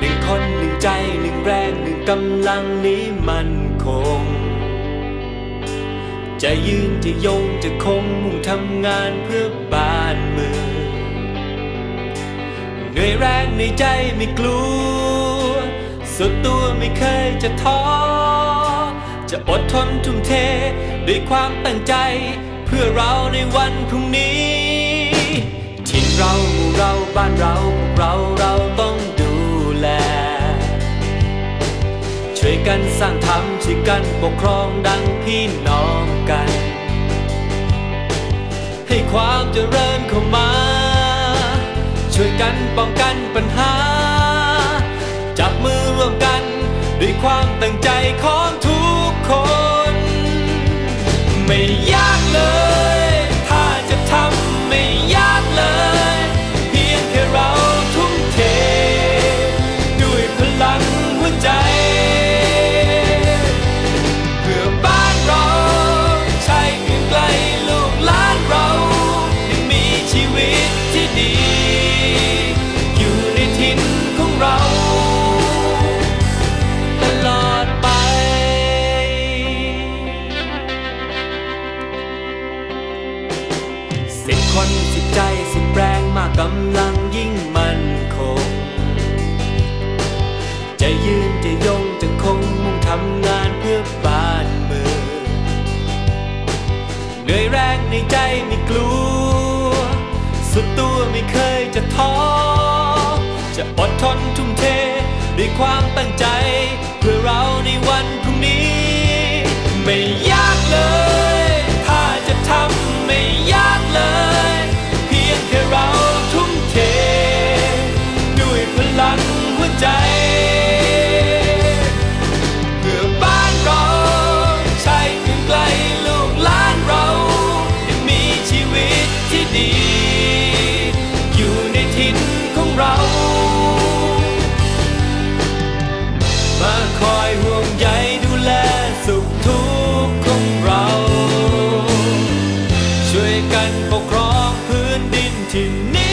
หนึ่งคนหนึ่งใจหนึ่งแรงหนึ่งกำลังนี้มันคง จะยืนจะยงจะคงมุ่งทำงานเพื่อบ้านเมืองเหนื่อยแรงในใจไม่กลัว สุดตัวไม่เคยจะท้อ จะอดทนทุ่มเทด้วยความตั้งใจ เพื่อเราในวันพรุ่งนี้ถิ่เราหมู่เราบ้านเราพวกเรา กันสร้างธรรมช่วยกันปกครองดังพี่น้องกัน ให้ความเจริญเข้ามา ช่วยกันป้องกันปัญหา จับมือร่วมกันด้วยความตั้งใจของ สิบคนสิบใจสิบแรงมากกำลังยิ่งมั่นคง จะยืนจะยงจะคงมุ่งทำงานเพื่อบ้านเมืองเหนื่อยแรงในใจไม่กลัว สุดตัวไม่เคยจะท้อ จะอดทนทุ่มเท ด้วยความตั้งใจ เรา มาคอยห่วงใยดูแลสุขทุกข์ของเรา ช่วยกันปกครองพื้นดินที่นี้